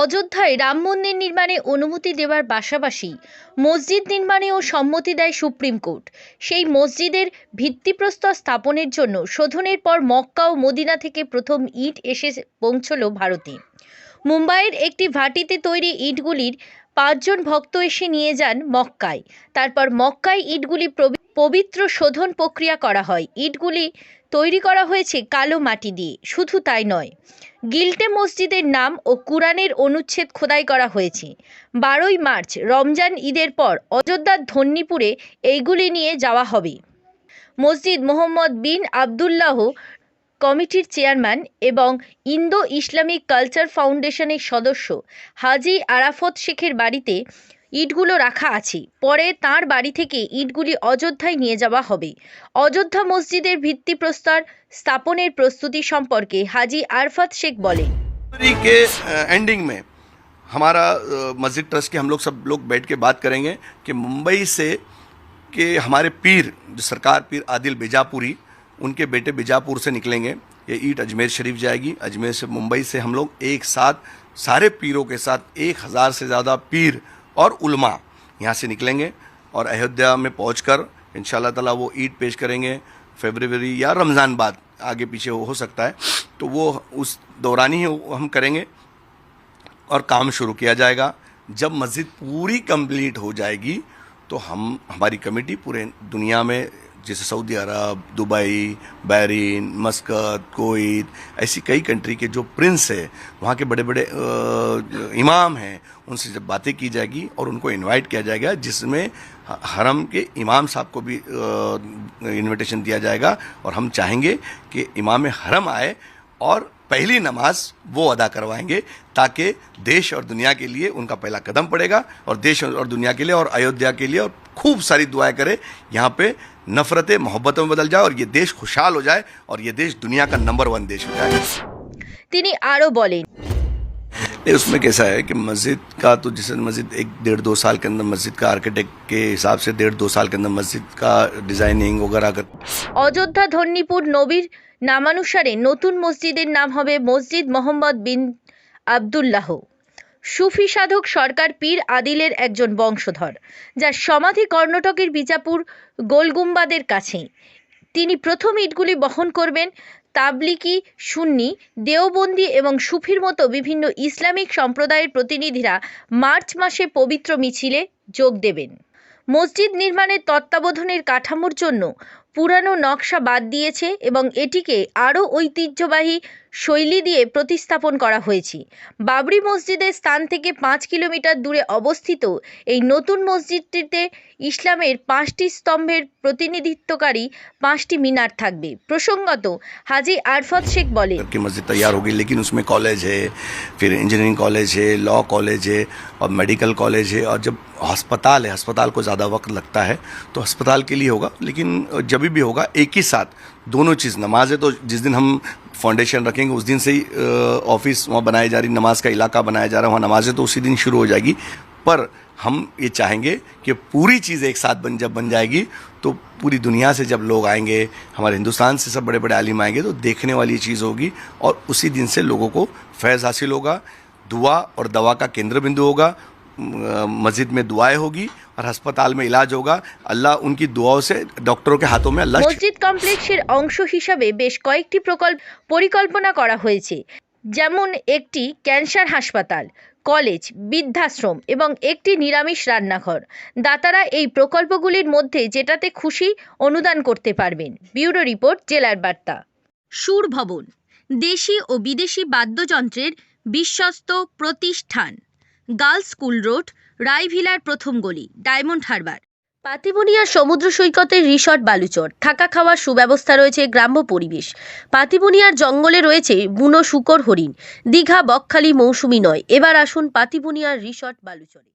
অযোধ্যায় রাম মন্দির নির্মাণে অনুমতি দেওয়ার পাশাপাশি মসজিদ নির্মাণেও সম্মতি দেয় সুপ্রিম কোর্ট। সেই মসজিদের ভিত্তিপ্রস্তর স্থাপনের জন্য শোধনের পর মক্কা ও মদিনা থেকে প্রথম ইট এসে পৌঁছল ভারতে। মুম্বাইয়ের একটি ভাটিতে তৈরি ইটগুলির পাঁচজন ভক্ত এসে নিয়ে যান মক্কায়। তারপর মক্কায় ইটগুলি পবিত্র শোধন প্রক্রিয়া করা হয়। ইটগুলি তৈরি করা হয়েছে কালো মাটি দিয়ে। শুধু তাই নয়, গিল্টে মসজিদের নাম ও কুরআনের অনুচ্ছেদ খোদাই করা হয়েছে। বারোই মার্চ, রমজান ঈদের পর অযোধ্যার ধন্যীপুরে এইগুলি নিয়ে যাওয়া হবে। মসজিদ মোহাম্মদ বিন আবদুল্লাহ কমিটির চেয়ারম্যান এবং ইন্দো ইসলামিক কালচার ফাউন্ডেশনের সদস্য হাজি আরাফত শেখের বাড়িতে ইটগুলো রাখা আছে পরে তার বাড়ি থেকে ইটগুলি অযোধ্যায় নিয়ে যাওয়া হবে অযোধ্যা মসজিদের ভিত্তিপ্রস্তর স্থাপনের প্রস্তুতি সম্পর্কে হাজি আরফাত শেখ বলেন जनवरी के एंडिंग में हमारा अ, मस्जिद ट्रस्ट के हम लोग सब लोग बैठ के बात करेंगे कि मुंबई से के हमारे पीर जो सरकार पीर आदिल बीजापुरी उनके बेटे बीजापुर से निकलेंगे ये ईट अजमेर शरीफ जाएगी अजमेर से मुंबई से हम लोग एक साथ सारे पीरों के साथ एक हज़ार से ज़्यादा पीर और उलमा यहाँ से निकलेंगे और अयोध्या में पहुँच कर इन ताला वो ईद पेश करेंगे फेबरवरी या रमज़ान बाद आगे पीछे हो हो सकता है। तो वो उस दौरान ही हम करेंगे और काम शुरू किया जाएगा। जब मस्जिद पूरी कंप्लीट हो जाएगी तो हम, हमारी कमेटी पूरे दुनिया में जैसे Saudi Arab, Dubai, Bahrain, Muscat, Kuwait, ऐसी कई कंट्री के जो प्रिंस है, वहाँ के बड़े बड़े इमाम हैं, उनसे जब बातें की जाएगी और उनको इनवाइट किया जाएगा, जिसमें हरम के इमाम साहब को भी इनविटेशन दिया जाएगा और हम चाहेंगे कि इमाम हरम आए और पहली नमाज़ वो अदा करवाएँगे ताकि देश और दुनिया के लिए उनका पहला कदम पड़ेगा और देश और दुनिया के लिए और अयोध्या के लिए और खूब सारी दुआएँ करें। यहाँ पे नफ़रतें मोहब्बतों में बदल जाए और ये देश खुशहाल हो जाए और ये देश दुनिया का नंबर वन देश हो जाए তিনি আরও বলেন नहीं, उसमें कैसा है कि मस्जिद का तो जैसे मस्जिद एक डेढ़ दो साल के अंदर मस्जिद का आर्किटेक्ट के हिसाब से डेढ़ दो साल के अंदर मस्जिद का डिज़ाइनिंग वगैरह कर অযোধ্যা ধন্যীপুর নবীর নামানুসারে নতুন মসজিদের নাম হবে মসজিদ মোহাম্মদ বিন আবদুল্লাহ সুফি সাধক সরকার পীর আদিলের একজন বংশধর যার সমাধি কর্ণাটকের বিজাপুর গোলগুম্বাদের কাছে তিনি প্রথম ইটগুলি বহন করবেন তাবলিকি সুন্নি, দেওবন্দি এবং সুফির মতো বিভিন্ন ইসলামিক সম্প্রদায়ের প্রতিনিধিরা মার্চ মাসে পবিত্র মিছিলে যোগ দেবেন। মসজিদ নির্মাণের তত্ত্বাবধানের কাঠামোর জন্য পুরানো নকশা বাদ দিয়েছে এবং এটিকে আরও ঐতিহ্যবাহী শৈলী দিয়ে প্রতিস্থাপন করা হয়েছে বাবরি মসজিদের স্থান থেকে পাঁচ কিলোমিটার দূরে অবস্থিত এই নতুন মসজিদটিতে ইসলামের পাঁচটি স্তম্ভের প্রতিনিধিত্বকারী পাঁচটি মিনার থাকবে প্রসঙ্গত হাজি আরফত শেখ বলেন की मस्जिद तैयार होगी लेकिन उसमें कॉलेज है फिर इंजीनियरिंग कॉलेज है लॉ कॉलेज है और मेडिकल कॉलेज है और जब अस्पताल है अस्पताल को ज़्यादा वक्त लगता है तो अस्पताल के लिए होगा लेकिन जब भी होगा, एक ही साथ। दोनों चीज़, नमाज़ है तो जिस दिन हम फाउंडेशन रखेंगे, उस दिन से ही ऑफ़िस वहाँ बनाई जा रही, नमाज़ का इलाका बनाया जा रहा है, वहाँ नमाज़ तो उसी दिन शुरू हो जाएगी। पर हम ये चाहेंगे कि पूरी चीज़ एक साथ बन, जब बन जाएगी तो पूरी दुनिया से जब लोग आएँगे, हमारे हिंदुस्तान से सब बड़े बड़े आलिम आएँगे तो देखने वाली चीज़ होगी और उसी दिन से लोगों को फैज़ हासिल होगा, दुआ और दवा का केंद्र बिंदु होगा मस्जिद में दुआएं होगी और अस्पताल में इलाज होगा अल्लाह उनकी दुआओं से डॉक्टरों के हाथों में अल्लाह মসজিদ কমপ্লেক্সের অংশ হিসাবে বেশ কয়েকটি প্রকল্প পরিকল্পনা করা হয়েছে যেমন একটি ক্যান্সার হাসপাতাল কলেজ বৃদ্ধাশ্রম এবং একটি নিরামিষ রান্নাঘর দাতারা এই প্রকল্পগুলির মধ্যে যেটাতে খুশি অনুদান করতে পারবেন ব্যুরো রিপোর্ট জেলার বার্তা সুর ভবন দেশি ও বিদেশি বাদ্যযন্ত্রের বিশ্বস্ত প্রতিষ্ঠান গার্লস স্কুল রোড, রায়ভিলার প্রথম গলি, ডায়মন্ড হারবার। পাতিবনিয়া সমুদ্র সৈকতের রিসর্ট বালুচর। থাকা খাওয়ার সুব্যবস্থা রয়েছে গ্রাম্য পরিবেশ। পাতিবনিয়ার জঙ্গলে রয়েছে বুনো শুকর হরিণ। দীঘা, বকখালি, মৌসুমি নয়। এবার আসুন পাতিবনিয়ার রিসর্ট বালুচরে।